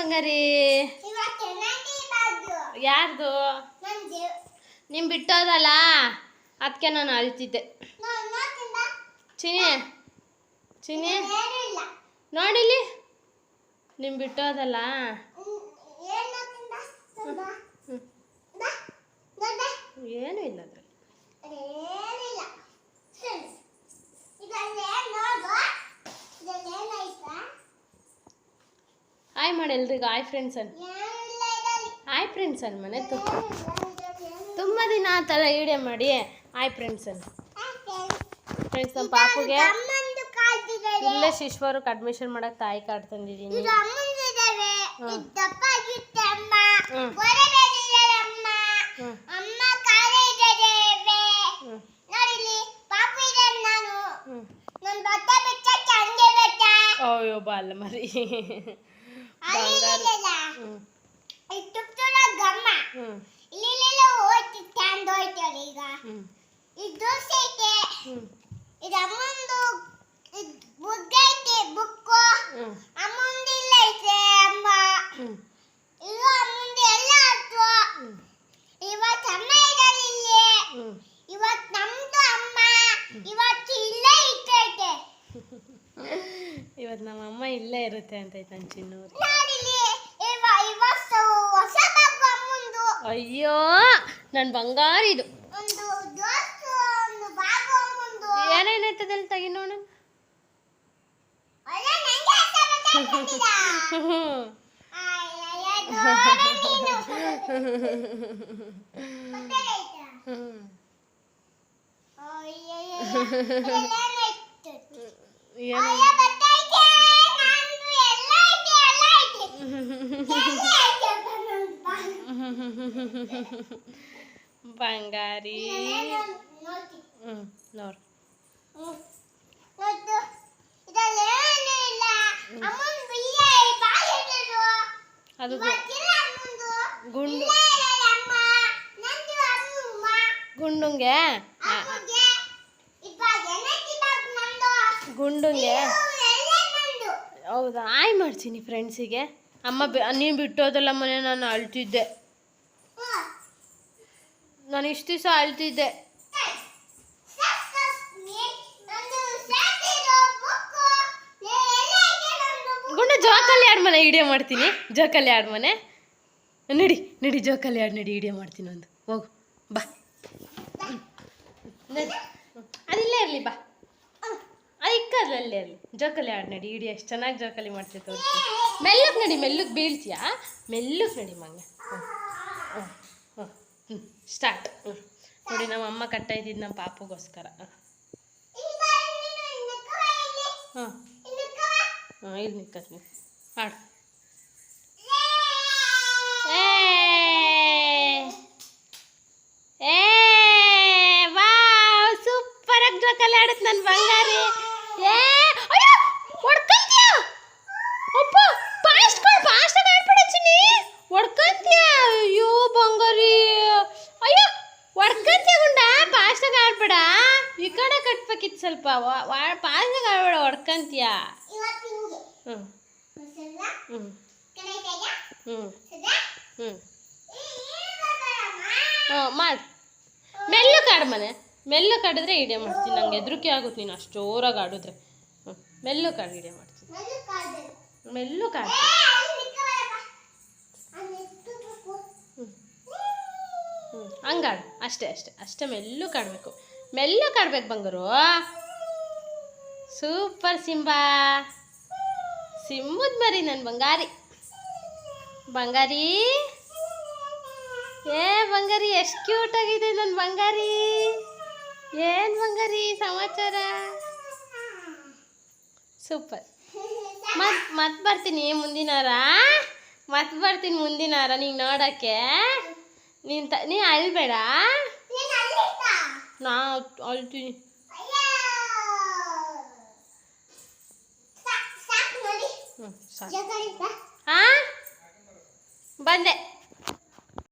ಬಂಗಾರಿ ಯಾರ್ದು? ನಿಮ್ ಬಿಟ್ಟೋದಲ್ಲ? ಅದಕ್ಕೆ ನಾನು ಅಳ್ತಿದ್ದೆ. ಚಿನಿ ಚಿನಿ ನೋಡಿಲಿ ನಿಮ್ ಬಿಟ್ಟೋದಲ್ಲ ಏನೂ ಇಲ್ಲ ಅದ್ರಲ್ಲಿ ಹಾಯ್ ಮಾಡಿ ಎಲ್ರಿಗೂ. ಹಾಯ್ ಫ್ರೆಂಡ್ಸ್ ಅನ್. ಹಾಯ್ ಫ್ರೆಂಡ್ಸ್ ಅನ್ ಮನೆ ತುಂಬ ದಿನ ಆ ಥರ ವಿಡಿಯೋ ಮಾಡಿ. ಹಾಯ್ ಫ್ರೆಂಡ್ಸ್ ಅನ್. ಫ್ರೆಂಡ್ಸ್ ನಮ್ಮ ಪಾಪುಗೆ. ಇಲ್ಲೇ ಶಿಶ್ವರ್ಗೆ ಅಡ್ಮಿಷನ್ ಮಾಡಕ್ಕೆ ತಾಯಿ ಕಾರ್ಡ್ ತಂದಿದ್ದೀನಿ ಅಯ್ಯೋ ಬಾಲ ಮರಿ ಬಂಗಾರ. ಹ್ಞೂ ತುಪ್ತುಳ ಗಮ್ಮ. ಹ್ಞೂ ಇಲ್ಲಿ ಹೋಯ್ತು ಚಂದ ಹೋಯ್ತಲ್ಲ ಈಗ. ಹ್ಞೂ ಇದು ಸೈತೆ ಹ್ಞೂ ಇದು ಅಮ್ಮಂದು ಬುಕ್ ಐತೆ ಬುಕ್ಕು. ಹ್ಞೂ ಅಮ್ಮಂದು ಇಲ್ಲ ಐತೆ ಅಮ್ಮ ಹ್ಞೂ ಇದು ಅಮ್ಮಂದು ಎಲ್ಲ ಆಯ್ತು ಹ್ಞೂ ಇವತ್ತು ಅಮ್ಮ ಇರಲ್ಲ ಇಲ್ಲಿ ಹ್ಞೂ ಇವತ್ತು ನಮ್ದು ಅಮ್ಮ ಇವತ್ತು ಇಲ್ಲೇ ಇಟ್ಟೈತೆ ಇವತ್ತು ನಮ್ಮ ಅಮ್ಮ ಇಲ್ಲೇ ಇರುತ್ತೆ ಅಂತ ನನ್ನ ಚಿನ್ನೂರು ಅಯ್ಯೋ ನನ್ನ ಬಂಗಾರ ಇದು. ಏನೇನಾಯ್ತದಲ್ಲಿ ತಗಿ ನೋಡ ಬಾಯಿ ಇಟ್ಟಿದ್ರು. ಅದು. ಗುಂಡು. ಗುಂಡುಂಗೆ? ಗುಂಡುಂಗೆ. ಹೌದಾ ಆಯ್ ಮಾಡ್ತೀನಿ ಫ್ರೆಂಡ್ಸಿಗೆ ಅಮ್ಮ ಬಿ ನೀನು ಬಿಟ್ಟೋದಲ್ಲ ಮನೆ, ನಾನು ಅಳ್ತಿದ್ದೆ. ನಾನು ಇಷ್ಟು ದಿವಸ ಅಳ್ತಿದ್ದೆ. ಗುಂಡ ಜೋಕಲ್ಲಿ ಆಡ್ ಮನೆ ವಿಡಿಯೋ ಮಾಡ್ತೀನಿ. ಜೋಕಲ್ಲಿ ಆಡ್ ಮನೆ ನಡಿ ನಡಿ ಜೋಕಲ್ಲಿ ಆಡ್, ನಡಿ ವಿಡಿಯೋ ಮಾಡ್ತೀನಿ ಒಂದು. ಹೋಗು, ಬಾ. ಅದಿಲ್ಲೇ ಇರಲಿ, ಬಾ. ಅದು ಇರಲಿ. ಜೋಕಲ್ಲಿ ಆಡ್, ನಡಿ ಇಡಿ ಎಷ್ಟು ಚೆನ್ನಾಗಿ ಜೋಕಲಿ ಮಾಡ್ತೀವಿ ತೋರಿಸ್ತೀನಿ ಮೆಲ್ಲಕ್ಕೆ ನಡಿ ಮೆಲ್ಲಕ್ಕೆ ಬೀಳ್ತೀಯಾ? ಮೆಲ್ಲಕ್ಕೆ ನಡಿ, ಮಂಗ. ಹ್ಞೂ ಹ್ಞೂ ಹ್ಞೂ ಸ್ಟಾರ್ಟ್ ನೋಡಿ ನಮ್ಮ ಅಮ್ಮ ಕಟ್ಟಾಯ್ತಿದ್ದು ನಮ್ಮ ಪಾಪಗೋಸ್ಕರ. ಹಾಂ. ಹಾಂ ಇಲ್ಲಿ ನಿಕ್ಕ ಹಾಡು ಏ. ಏ ವಾ ಸೂಪರ್ ಆಗಿ ಜೋಕಾಲಿ ಆಡತ್ ನನ್ನ ಬಂಗಾರಿ ಏ ಅಯ್ಯೋ ಹೊಡ್ಕಂತ್ಯಾ ಅಪ್ಪ ಫಾಸ್ಟ್ ಕೊ ಫಾಸ್ಟ್ ಆಗಿ ಆಡ್ಬಿಡ ಚಿನ್ನಿ ಹೊಡ್ಕಂತ್ಯಾ ಅಯ್ಯೋ ಬಂಗಾರಿ ಅಯ್ಯೋ ಹೊಡ್ಕಂತ್ಯಾ ಗುಂಡ ಫಾಸ್ಟ್ ಆಗಿ ಆಡ್ಬೇಡ ಈ ಕಡೆ ಕಟ್ಬೇಕಿತ್ತು ಸ್ವಲ್ಪ. ಆಗಿ ಆಡ್ಬೇಡ ಹೊಡ್ಕಂತ್ಯಾ. ಹ್ಞೂ ಹ್ಞೂ ಹ್ಞೂ. ಹ್ಞೂ. ಹ್ಞೂ ಮಾಡಿ. ಮೆಲ್ಲು ಕಾಡು ಮನೆ. ಮೆಲ್ಲು ಕಾಡಿದ್ರೆ ಇಡೆ ಮಾಡ್ತೀನಿ. ನಂಗೆ ಹೆದರಿಕೆ ಆಗುತ್ತೆ ನೀನು ಅಷ್ಟು ಜೋರಾಗಿ ಆಡಿದ್ರೆ. ಹ್ಞೂ ಮೆಲ್ಲು ಕಾಡು ಇಡೆ ಮಾಡ್ತೀನಿ. ಮಲ್ಲು ಕಾಡು. ಹಂಗಾಡು ಅಷ್ಟೇ ಅಷ್ಟೇ. ಅಷ್ಟೇ ಮೆಲ್ಲು ಕಾಡಬೇಕು. ಮೆಲ್ಲು ಕಾಡ್ಬೇಕು ಬಂಗಾರು. Super Simba. ಸಿಂಬದ್ ಮರಿ ನನ್ನ ಬಂಗಾರಿ. ಬಂಗಾರಿ. ಏ ಬಂಗಾರಿ, ಎಷ್ಟು ಕ್ಯೂಟ್ ಆಗಿದೆ ನನ್ನ ಬಂಗಾರಿ. ಏನು ಬಂಗಾರಿ ಸಮಾಚಾರ? ಸೂಪರ್ ಮತ್ ಮತ್ ಬರ್ತೀನಿ ಮುಂದಿನಾರ. ಮತ್ತೆ ಮತ್ ಬರ್ತೀನಿ ಮುಂದಿನಾರ ನೀನು ನೋಡೋಕ್ಕೆ. ನೀನು ತ, ನೀ ಅಳ್ಬೇಡ? ನಾ ಅಳ್ತೀನಿ ಅಯ್ಯೋ. ಸಾಕ್- ಸಾಕ್ ನೋಡಿ. ಹ್ಞೂ ಸಾಕು ಜಗಳ ಬಾ. ಹಾಂ ಬಂದೆ